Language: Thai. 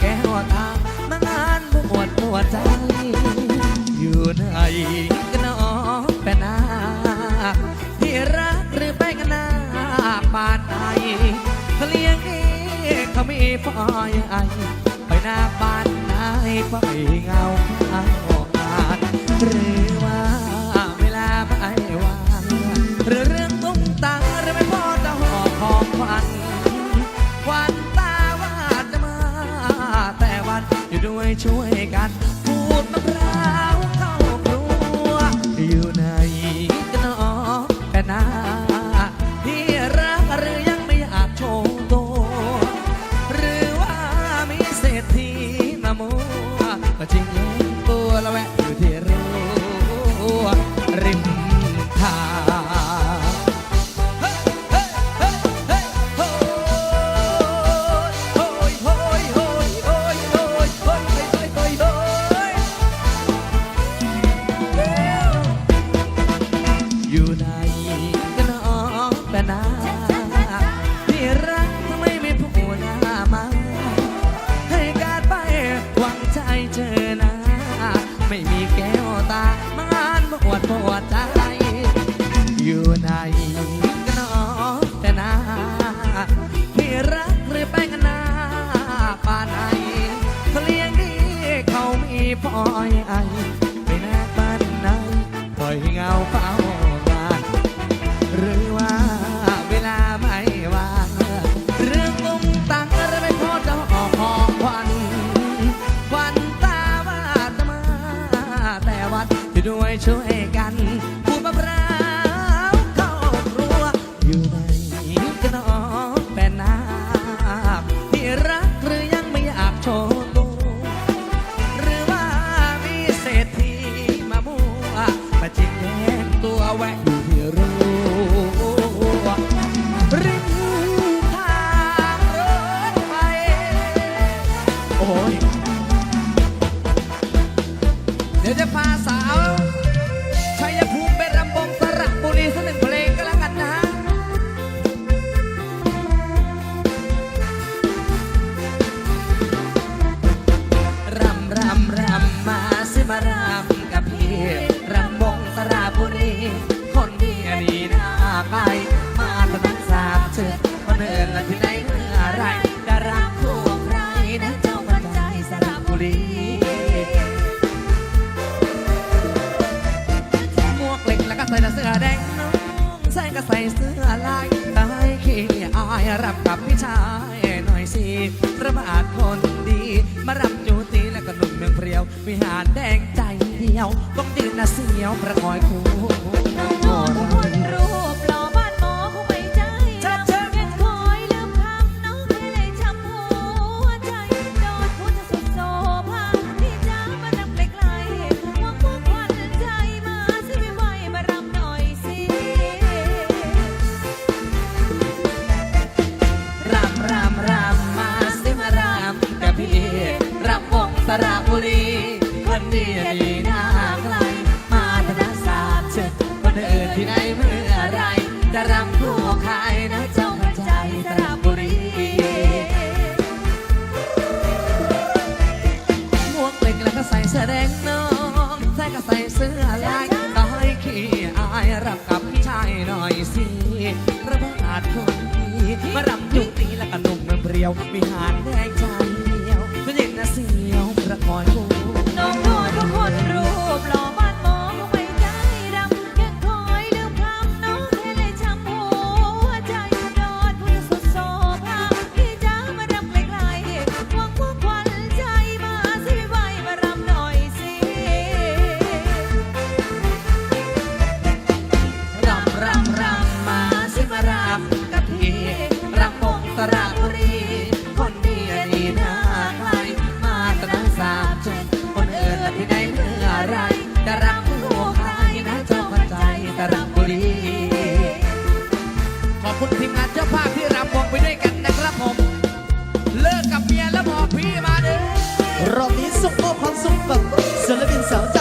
แก้วตามานานปวดปวดใจ อยู่ไหนกันน้องเป็นนาที่รักหรือไปกันนาบ้านไหนเขาเลี้ยงเองเขาไม่ฟอยไอไปหน้าบ้านไหนไปเงาอ้างออานหรือว่า ยช่วยกัน อยไอ ไกลมาทั้งสามเชิดมาเดินลัะที่ไหนเมื่อไรดารัาคู่ใครนะเจ้าขวันใจสระบุรีหมวกเหล็กแล้วก็ใส่เสื้อแดงน้องใส่ก็ใส่เสื้อลายตายขี้อายรับกับพี่ชายหน่อยสิพระบาทคนดี มารับจูตีแล้วก็หนุ่มเมืองเปรียว วิหารแดงใจเดียวต้องยืนนะเสียวประคอยคู่ ยววิหารแดง 转了变小三